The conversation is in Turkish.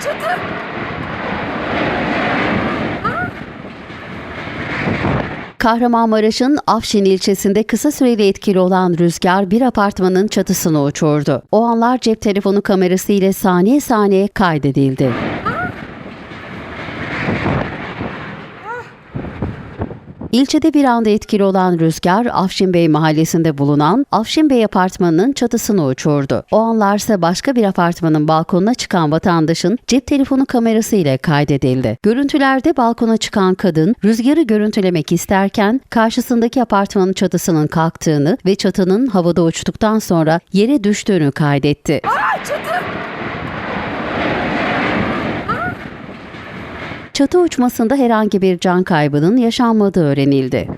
çatı. Kahramanmaraş'ın Afşin ilçesinde kısa süreli etkili olan rüzgar bir apartmanın çatısını uçurdu. O anlar cep telefonu kamerası ile saniye saniye kaydedildi. İlçede bir anda etkili olan rüzgar Afşin Bey mahallesinde bulunan Afşin Bey apartmanının çatısını uçurdu. O anlarsa başka bir apartmanın balkonuna çıkan vatandaşın cep telefonu kamerası ile kaydedildi. Görüntülerde balkona çıkan kadın rüzgarı görüntülemek isterken karşısındaki apartmanın çatısının kalktığını ve çatının havada uçtuktan sonra yere düştüğünü kaydetti. Aa çatı. Çatı uçmasında herhangi bir can kaybının yaşanmadığı öğrenildi.